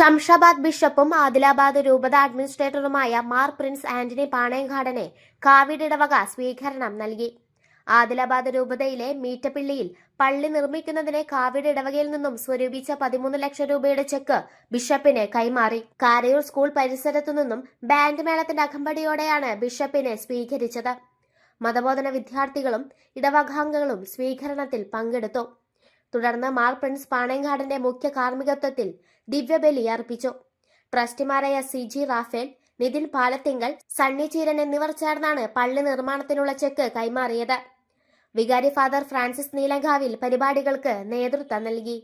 ഷംഷാബാദ് ബിഷപ്പും ആദിലാബാദ് രൂപത അഡ്മിനിസ്ട്രേറ്ററുമായ മാർ പ്രിൻസ് ആന്റണി പാണയങ്കാടനെ കാവിഡ് ഇടവക സ്വീകരണം നൽകി. ആദിലാബാദ് രൂപതയിലെ മീറ്റപ്പിള്ളിയിൽ പള്ളി നിർമ്മിക്കുന്നതിന് കാവിഡ് ഇടവകയിൽ നിന്നും സ്വരൂപിച്ച പതിമൂന്ന് ലക്ഷം രൂപയുടെ ചെക്ക് ബിഷപ്പിന് കൈമാറി. കാരയൂർ സ്കൂൾ പരിസരത്തു നിന്നും ബാൻഡ് മേളത്തിന്റെ അകമ്പടിയോടെയാണ് ബിഷപ്പിനെ സ്വീകരിച്ചത്. മതബോധന വിദ്യാർത്ഥികളും ഇടവകാംഗങ്ങളും സ്വീകരണത്തിൽ പങ്കെടുത്തു. തുടർന്ന് മാർ പ്രിൻസ് മുഖ്യ കാർമ്മികത്വത്തിൽ ദിവ്യബലി അർപ്പിച്ചു. ട്രസ്റ്റിമാരായ C G Raphael Nithin Palathinkal Sunny Cheeran എന്നിവർ ചേർന്നാണ് പള്ളി നിർമ്മാണത്തിനുള്ള ചെക്ക് കൈമാറിയത്. വികാരി ഫാദർ ഫ്രാൻസിസ് നീലങ്കാവിൽ പരിപാടികൾക്ക് നേതൃത്വം നൽകി.